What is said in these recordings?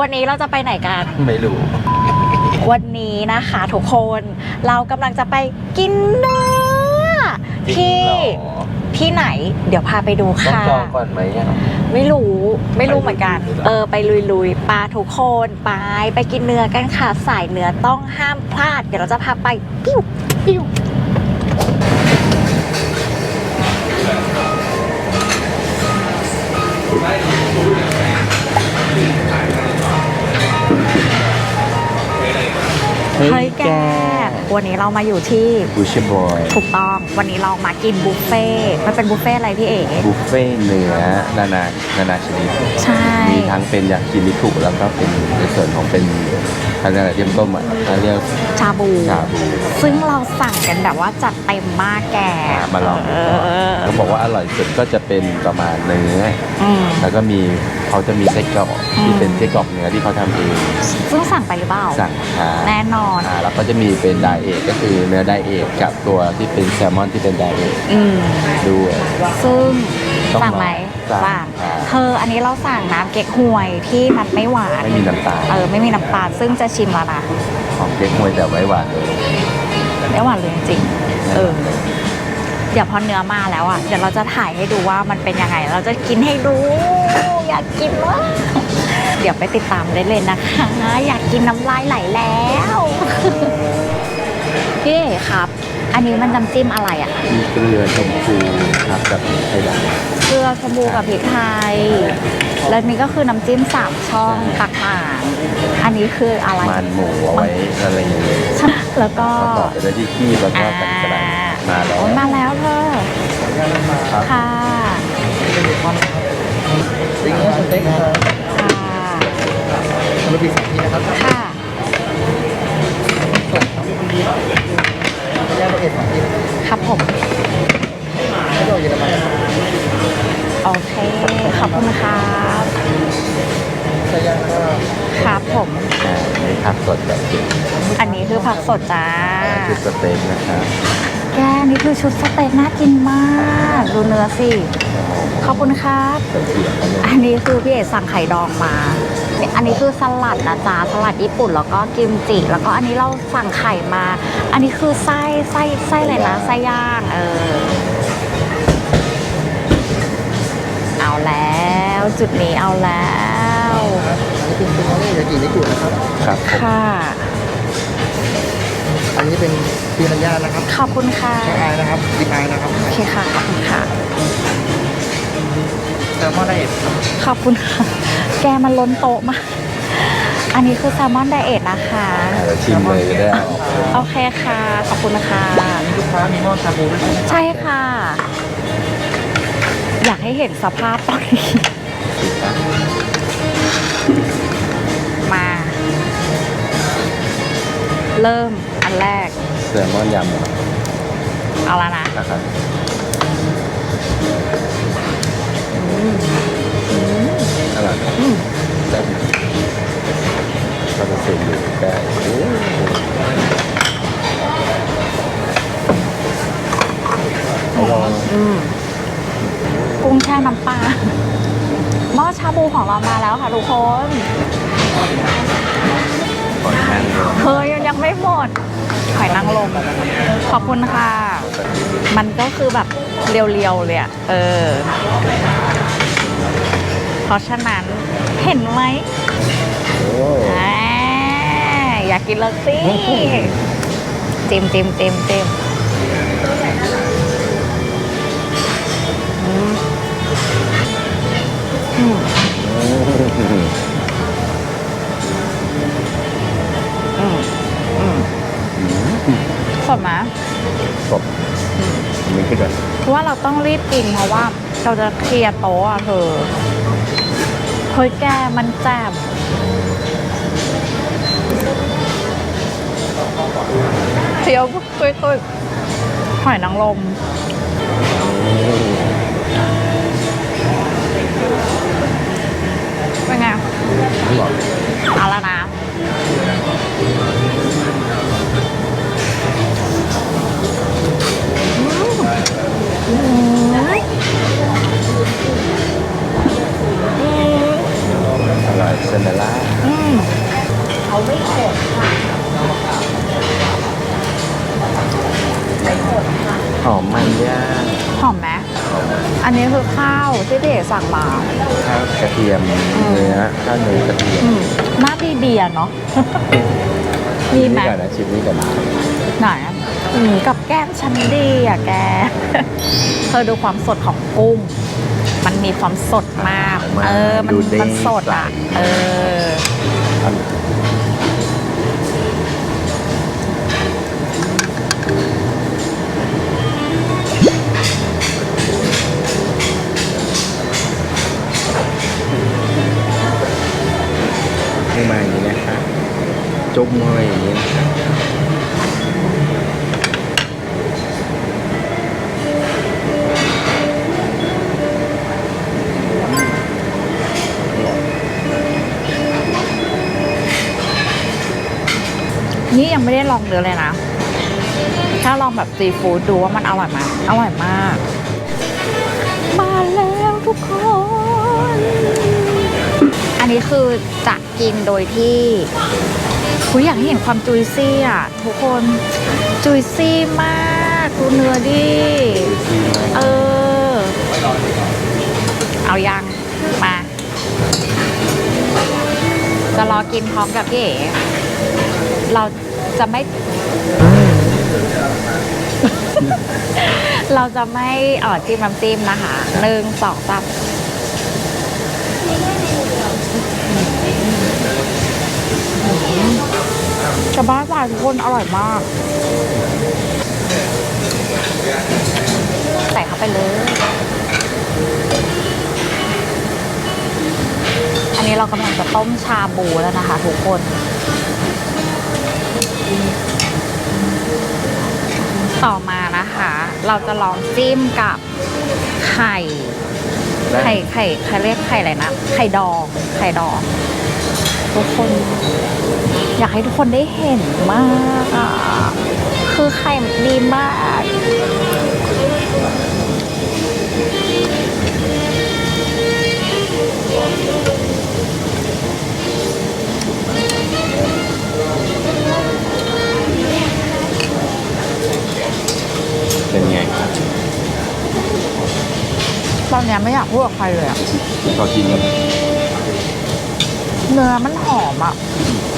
วันนี้เราจะไปไหนกัน ไม่รู้ วันนี้นะคะทุกคนเรากำลังจะไปกินเนื้อจริงที่เหรอที่ไหน เดี๋ยวพาไปดูต้องค่ะ จองก่อนไหมอะ ไม่รู้ไม่รู้เหมือนกัน ไปลุยๆเหรอ เออไปลุยๆปลาทุกคนไปไปกินเนื้อกันค่ะสายเนื้อต้องห้ามพลาด เดี๋ยวเราจะพาไปปิ้วปิ้ว เฮ้ยแก วันนี้เรามาอยู่ที่บูชบอยถูกต้อง วันนี้เรามากินบุฟเฟ่ต์มันเป็นบุฟเฟ่ต์อะไรพี่เอ๋บุฟเฟ่ต์เนื้อนานานานาชนิดใช่ มีทั้งเป็นยากินิคุแล้วก็เป็นในส่วนของเป็นอะไรเทียมต้มอะเขาเรียกชาบูชาบู ซึ่งเราสั่งกันแบบว่าจัดเต็มมากแกอะมาลองเอดูก่อนอเขาบอกว่าอร่อยสุดก็จะเป็นประมาณเนื้ออืมแล้วก็มี เขาจะมีไส้กรอกอืมที่เป็นไส้กรอกเนื้อที่เขาทำเองซึ่งสั่งไปหรือเปล่าสั่งค่ะแน่นอนอ่าแล้วก็จะมีเป็นไดเอทก็คือเนื้อไดเอทกับตัวที่เป็นแซลมอนที่เป็นไดเอทอืมด้วย ซึ่งต้องสั่งไหมสั่งสั่งอ่า เธออันนี้เราสั่งน้ำเก๊กฮวยที่มันไม่หวานไม่มีน้ำตาลเออไม่มีน้ำตาลซึ่งจะชิมแล้วนะของเก๊กฮวยแต่ไว้หวานเลย ไม่หวานเลยจริงๆเออเดี๋ยวพอเนื้อมาแล้วอะเดี๋ยวเราจะถ่ายให้ดูว่ามันเป็นยังไง เราจะกินให้ดู อยากกินว่าก เดี๋ยวไปติดตามได้เลยนะคะ อยากกินน้ำลายไหลแล้วพี่เอ๋ครับ อันนี้มันน้ำจิ้มอะไรอะ มีเกลือชมพูครับกับไข่ดำเกลือชมพูกับพริกไทย แล้วนี่ก็คือน้ำจิ้มสามช่องต่างๆอันนี้คืออะไร มันหมูเอาไว้อะไรอย่างเงี้ยแล้วก็ก็ต่อไปด้วยที่ขี้แล้วก็อ่ากันกระดาษมาแล้วโอ้ยมาแล้วเธอครับค่ะ ซิงเกิลสเต็กครับค่ะทำเป็นสองที่นะครับค่ะแยกละเอียดสองที่นะครับครับผมไม่ต้องเยอรมันโอเค ขอบคุณครับใช้ย่างก็ครับผมอ่ามีผักสดแบบนี้อันนี้คือผักสดจ้าคือสเต็กนะครับ แกนี่คือชุดสเต็กน่ากินมาก ดูเนื้อสิ ขอบคุณครับเป็นเสียงเขาเลยอันนี้คือพี่เอกสั่งไข่ดองมา อันนี้คือสลัดนะจ๊ะสลัดญี่ปุ่นแล้วก็กิมจิ แล้วก็อันนี้เราสั่งไข่มา อันนี้คือไส้ไส้ไส้อะไรนะไส้ย่างเออ เอาแล้ว จุดนี้เอาแล้วอันนี้เป็นเป็นอะไรยากินิกุนะครับ ครับผมค่ะ อันนี้เป็นปีนัญญานะครับขอบคุณค่ะช่างอายนะครับดิบอายนะครับ โอเคค่ะขอบคุณค่ะ แซลมอนไดเอทครับขอบคุณค่ะ แกมันล้นโต๊ะมากอันนี้คือแซลมอนไดเอทนะคะอ่าเดี๋ยวชิมเลยจะได้เอาออกเลยโอเคค่ะ ขอบคุณค่ะลูกค้ามีหม้อชาบูด้วยใช่ไหมใช่ค่ะ อยากให้เห็นสภาพตอนนี้มา เริ่มอันแรก แซลมอนยำเหรอเอาละนะ นะครับ อร่อยแต่บก็จะเสียอยู่ใกล้โอ้โหลองอืมกุ้งแช่น้ำปลาหม้อชาบูของเรามาแล้วค่ะทุกคนเลยเฮ้ยมันยังไม่หมดหอยนางรมขอบคุณค่ะ มันก็คือแบบเรียวๆเลยอะเออ เพราะฉะนั้นเห็นไหมโอ้อ่าอยากกินแล้วสิจิมจิมจิมจิมอืมอืมอืมอืมสดไหมสดมันขึ้นเลยเพราะว่าเราต้องรีบกินเพราะว่าเราจะเคลียร์โต๊ะอะเธอ เฮ้ยแกมันแจ่มเคี้ยวตุยตุยหอยนางรมเป็นไงอร่อยเอาล้วนะ อันนี้คือข้าวที่พี่เอกสั่งมาข้าวกระเทียมเนื้อข้าวเนื้อกระเทียมอืมหน้าบีเบียร์เนาะ มีไหม ชิก่อนนะชิมนี่ก่อนนะไหนอืมกับแก้มชั้นดีอะแก เธอดูความสดของกุ้ง มันมีความสดมาก เออ มันดูเด้งมันสดอะ เออ อัน จมเข้าไปอย่างนี้ยนี่ยังไม่ได้ลองเนื้อเลยนะ ถ้าลองแบบซีฟู้ดดูว่ามันอร่อยไหมอร่อยมาก มาแล้วทุกคน อันนี้คือจะกินโดยที่ คุอยากให้เห็นความจุยซี่อะทุกคนจุยซี่มากดูเนื้อดิเออ เอายังมา จะรอกินพร้อมกับพี่เอ๋เราจะไม่ เราจะไม่เออจิ้มน้ำจิ้มนะคะหนึ่งสองสาม จะบ้าบายทุกคนอร่อยมาก ใส่เข้าไปเลย อันนี้เรากำลังจะต้มชาบูแล้วนะคะทุกคน ต่อมานะคะ เราจะลองจิ้มกับไข่ได้ไข่ไข่ไข่เรียกไข่อะไรนะ ไข่ดอง ไข่ดอง ทุกคน อยากให้ทุกคนได้เห็นมากอะคือไข่ดีมากเป็นไงครับตอนเนี้ยไม่อยากพูดกับใครเลยอะขอกินกันเนื้อมันหอมอะอืม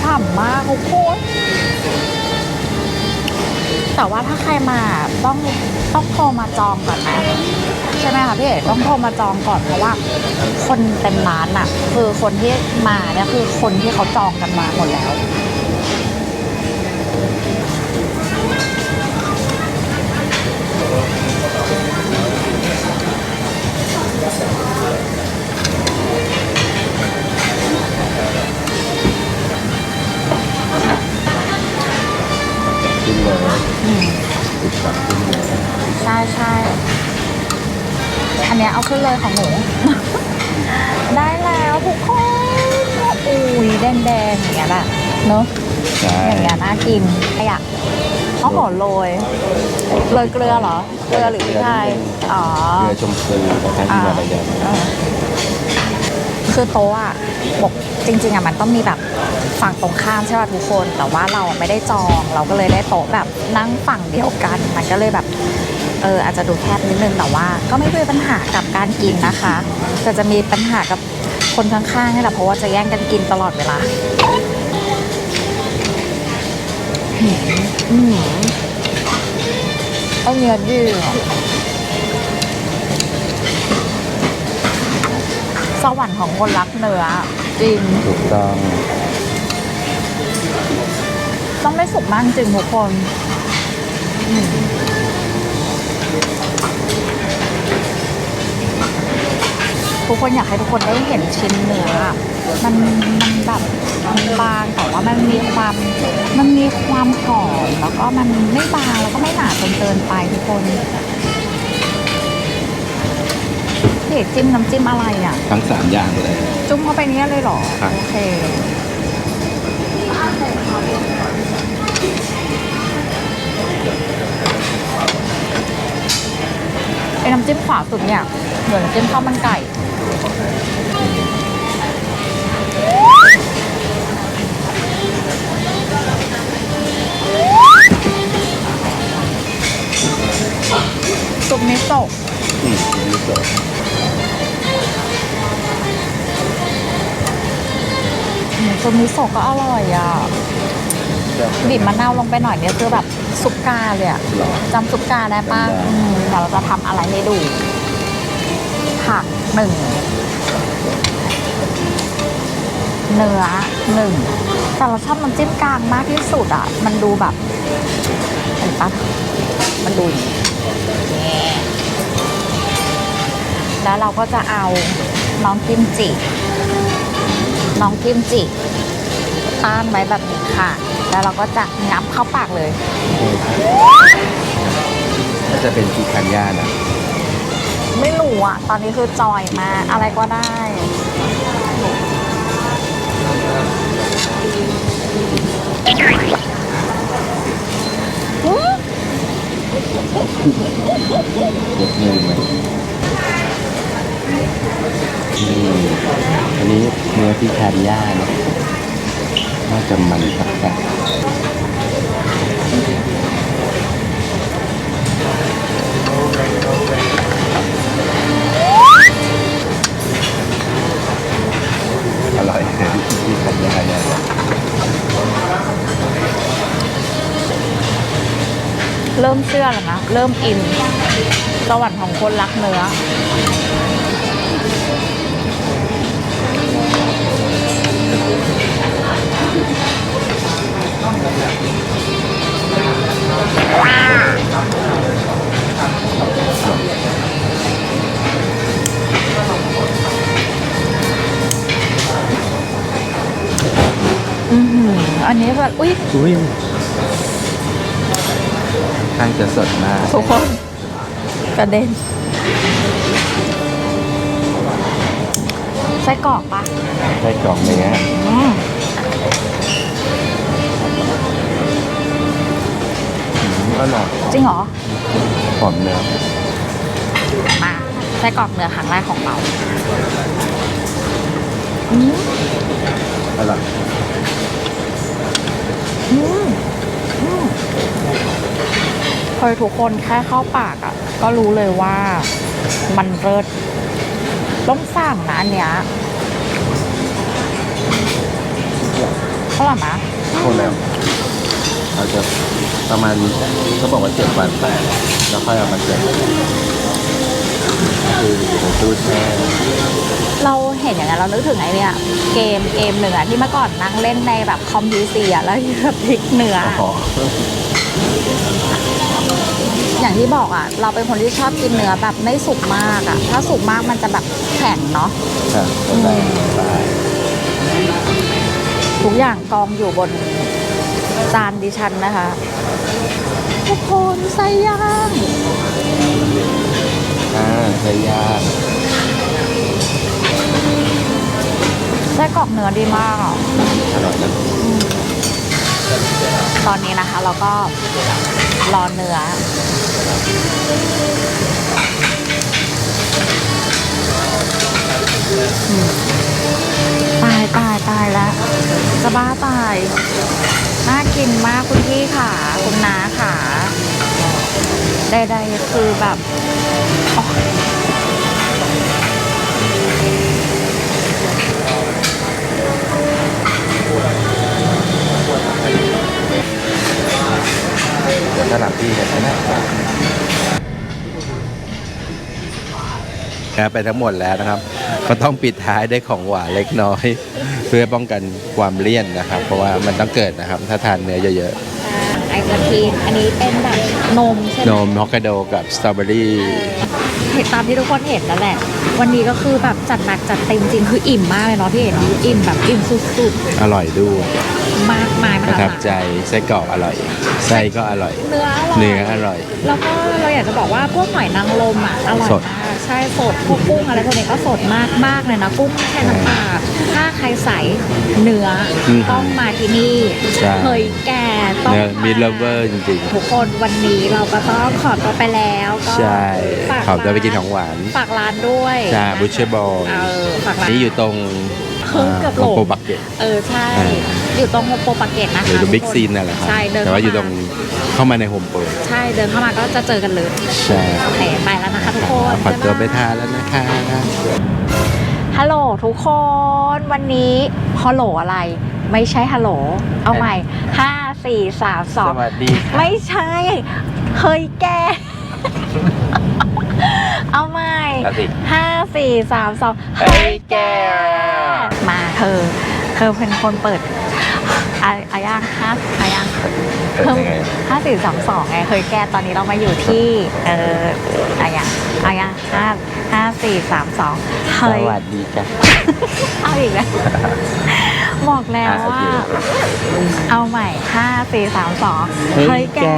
ฉ่ำมากทุกคนแต่ว่าถ้าใครมาต้องต้องโทรมาจองก่อนนะใช่ไหมคะพี่เอกต้องโทรมาจองก่อนเพราะว่า คนเต็มร้านอะคือคนที่มาเนี่ยคือคนที่เขาจองกันมาหมดแล้ว ขึ้นเลยติดตับขึ้นเลยใช่ใช่อันเนี้ยเอาขึ้นเลยของหนู ได้แล้วทุกคนอุ้ยแดงๆอย่างเงี้ยแหละเนอะ ใช่อย่างเงี้ยน่ากินใครอยากอ๋อโหโรยโรยเกลือเหรอ เกลือหรือพริกไทยอ๋อเกลือชมพูแต่ทางที่อะไรเดิมเออคือโต๊ะอะบอกจริง ๆอะมันต้องมีแบบฝั่งตรงข้ามใช่ป่ะทุกคน แต่ว่าเราไม่ได้จองเราก็เลยได้โต๊ะแบบนั่งฝั่งเดียวกัน มันก็เลยแบบเอออาจจะดูแคบนิดนึงแต่ว่า ก็ไม่มีปัญหากับการกินนะคะ แต่จะมีปัญหากับคนข้างๆนี่แหละเพราะว่าจะแย่งกันกินตลอดเวลาหืม อืมเอาเนื้อดีอะสวรรค์ของคนรักเนื้อจริง ถูกต้อง ต้องไม่สุกมากจริงทุกคน อืม กคนอยากให้ทุกคนได้เห็นชิ้นเนื้อมันมันแบบมันบางแต่ว่ามันมีความมันมีความหอมแล้วก็มันไม่บางแล้วก็ไม่หนาจนเกินไปทุกคนพี่เอกจิ้มน้ำจิ้มอะไรอะ ทั้งสามอย่างเลย จุ่มเข้าไปเนี้ยเลยเหรอครับโอเคไอ้น้ำจิ้มขวาสุดเนี่ยเหมือนน้ำจิ้มข้าวมันไก่ ซุปมิโซะอืมมิโซะอืมซุปมิโซะก็อร่อยอะบีบมะนาวลงไปหน่อยเนี่ยคือแบบซุปกาเลยอะหรอจำซุปกาได้ปะจำได้อืมเดี๋ยวเราจะทำอะไรให้ดู ผักหนึ่งเนื้อหนึ่งแต่เราชอบน้ำจิ้มกลางมากที่สุดอะมันดูแบบเห็นปะมันดูอย่างนี้นี่ แล้วเราก็จะเอาน้องกิมจิ น้องกิมจิต้านไว้แบบนี้ค่ะ แล้วเราก็จะงับเข้าปากเลยน่าจะเป็นพิคันย่านะไม่รู้อะตอนนี้คือจอยมากอะไรก็ได้ อืม ยกมือไหมนี่อันนี้เนื้อที่คันย่าเนาะน่าจะมันสักแริ่มเชื่อแล้วนะ เริ่มอิน สวรรค์ของคนรักเนื้อ อือหืออันนี้แบบ อุ้ยอุ้ย ข้างจะสดมากทุกคนกระเด็นไส้กรอกปะไส้กรอกเนื้ออืมอืมอร่อยจริงเหรอหอมเนื้อมาไส้กรอกเนื้อครั้งแรกของเราอืมอร่อยอืมอืม เคยทุกคนแค่เข้าปากอะ ก็รู้เลยว่ามันเลิศต้องสั่งนะอันเนี้ยเท่าไหร่นะคนแล้วเราจะประมาณเขาบอกว่าเจ็ดวันแปดแล้วค่อยเอามาเจ็ด ตู้แช่เราเห็นอย่างนั้นเรานึกถึงไอ้เนี่ยเกมเกมหนึ่งอะที่เมื่อก่อนนั่งเล่นในแบบคอมพิวเตอร์อะแล้วแบบพลิกเนื้ออะหอมอย่างที่บอกอะเราเป็นคนที่ชอบกินเนื้อแบบไม่สุกมากอะถ้าสุกมากมันจะแบบแข็งเนาะ ค่ะก็ได้ได้ทุกอย่างกองอยู่บนจานดิฉันนะคะ ทุกคนไส้ย่า งอ่าใช้ยากไส้กรอกเนื้อดีมากอะอร่อยนะตอนนี้นะคะ เราก็รอเนื้ออืมตายตายตายแล้วจะบ้าตาย น่ากินมากคุณพี่ค่ะ คุณน้าค่ะใดๆคือแบบ โอ๊ยสลับที่กันนะครับไปทั้งหมดแล้วนะครับ ก็ต้องปิดท้ายด้วยของหวานเล็กน้อย เพื่อป้องกันความเลี่ยนนะครับ เพราะว่ามันต้องเกิดนะครับ ถ้าทานเนื้อเยอะไอศครีมอันนี้เป็นแบบนมใช่ๆไหนมมฮอกไกโดกับสตรอเบอรี่เห็นตามที่ทุกคนเห็นนั่นแหละ วันนี้ก็คือแบบจัดหนักจัดเต็มจริงคืออิ่มมากเลยเนาะพี่เห็นอิ่มแบบอิ่มสุดอร่อยด้วยๆ มากมายมประหาทับศาลใจไส้กรอกอร่อยไส้ก็อร่อย เนื้ออร่อยเนื้ออร่อย แล้วก็เราอยากจะบอกว่าพวกหอยนางรมอะอร่อยสด มากใช่สดพวกกุ้งอะไรพวกนี้ก็สดมากมากเลยนะกุ้งแช่น้ำปลาถ้าใครใส่เนื้ออมต้องมาที่นี่ใช่ เคยแก่ต้องเนื้อมามิลเวอร์จริงทุกคนวันนี้เราก็ต้องขอตัวไปแล้วก็ๆ ใช่ฝากขอบตัวไปร้ากินของหวาน ฝากร้านด้วยใช่นะคะบูชเชอร์บอลเออฝากร้าน นี่อยู่ตรง เพิ่งเกือบหลงโปรบักเก็ตเออใช่อ่าอยู่ตรงโฮมโปรปากเกร็ดนะคะหรือตรงบิ๊กทุคซีนนั่นแหละครับใช่เดินแต่ว่าอยู่ตเข้รงเข้ามาในโฮมโปรใช่เดินเข้ามาก็จะเจอกันเลยใช่โอเคไปแล้วนะคะทุกคนขอตัวไปบ๊ายบายทานแล้วนะคะฮัลโหลทุกคนวันนี้ฮัลโหลอะไร ไม่ใช่ฮัลโหล เอาใหม่ห้าสี่สามสองสวัสดีค่ะไม่ใช่เฮ้ยแกเอา ใหม่เอาสิห้าสี่สามสองเฮ้ยแกมาเธอ เธอเป็นคนเปิดอาอาย่างห้าอาย่างเปิดเพิ่มยังไงห้าสี่สามสองไงเคยแก้ตอนนี้เรามาอยู่ที่เอออาย่างอาย่างห้าห้าสี่สามสองสเฮ้ยวัสดีจ้ะเอาอีกแล้วบอกแล้วอะโอว่าเคเอาใหม่ห้าสี่สามสองเฮ้เฮ้ยยแกแก